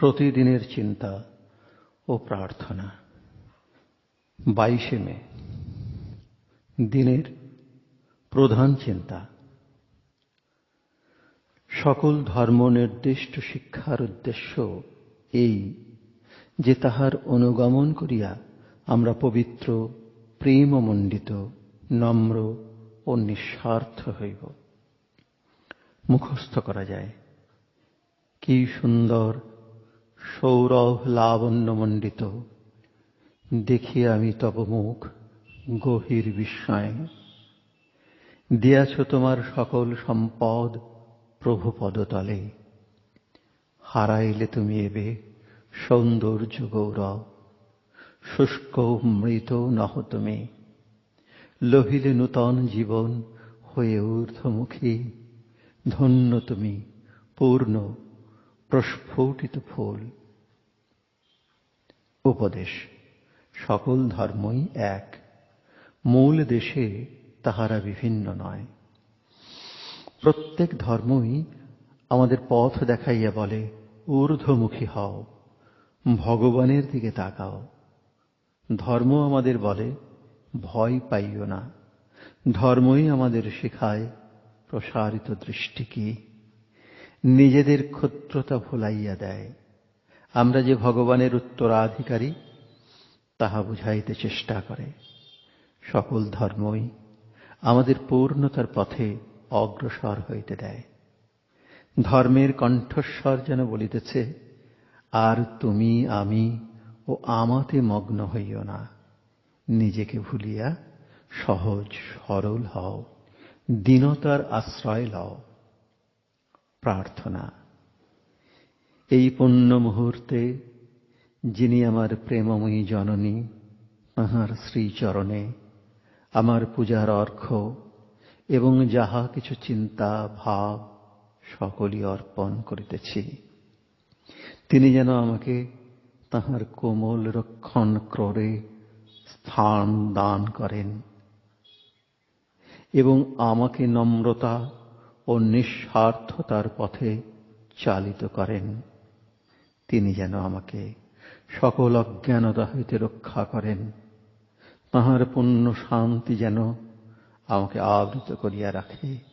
প্রতিদিনের চিন্তা ও প্রার্থনা। বাইশে মে, দিনের প্রধান চিন্তা। সকল ধর্ম নির্দিষ্ট শিক্ষার উদ্দেশ্য এই যে তাহার অনুগমন করিয়া আমরা পবিত্র, প্রেমমণ্ডিত, নম্র ও নিঃস্বার্থ হইব। মুখস্থ করা যায়। কি সুন্দর সৌরভ লাবণ্যমণ্ডিত। দেখি আমি তব মুখ গভীর বিস্ময়ে। দিয়াছ তোমার সকল সম্পদ প্রভু পদতলে হারাইলে তুমি এবে সৌন্দর্য গৌরব। শুষ্ক মৃত নহ তুমি। লোহিলে নূতন জীবন হয়ে ঊর্ধ্বমুখী। ধন্য তুমি, পূর্ণ, প্রস্ফুটিত ফুল। উপদেশ। সকল ধর্মই এক। মূল দেশে তাহারা বিভিন্ন নয়। প্রত্যেক ধর্মই আমাদের পথ দেখাইয়া বলে, ঊর্ধ্বমুখী হও, ভগবানের দিকে তাকাও। ধর্ম আমাদের বলে, ভয় পাইও না। ধর্মই আমাদের শেখায়, প্রসারিত দৃষ্টি কি? নিজেদের ক্ষুদ্রতা ভুলাইয়া দেয়। আমরা যে ভগবানের উত্তরাধিকারী, তাহা বুঝাইতে চেষ্টা করে। সকল ধর্মই আমাদের পূর্ণতার পথে অগ্রসর হইতে দেয়। ধর্মের কণ্ঠস্বর যেন বলিতেছে, আর তুমি, আমি ও আমাতে মগ্ন হইও না। নিজেকে ভুলিয়া সহজ সরল হও। দীনতার আশ্রয় লও। প্রার্থনা। এই পুণ্য মুহূর্তে যিনি আমার প্রেমময়ী জননী, তাঁহার শ্রীচরণে আমার পূজার অর্ঘ এবং যাহা কিছু চিন্তা, ভাব সকলই অর্পণ করিতেছি। তিনি যেন আমাকে তাহার কোমল রক্ষণ ক্রোড়ে স্থান দান করেন এবং আমাকে নম্রতা ও নিঃস্বার্থতার পথে চালিত করেন। তিনি যেন আমাকে সকল অজ্ঞানতা হইতে রক্ষা করেন। তাহার পূর্ণ শান্তি যেন আমাকে আবৃত করিয়া রাখে।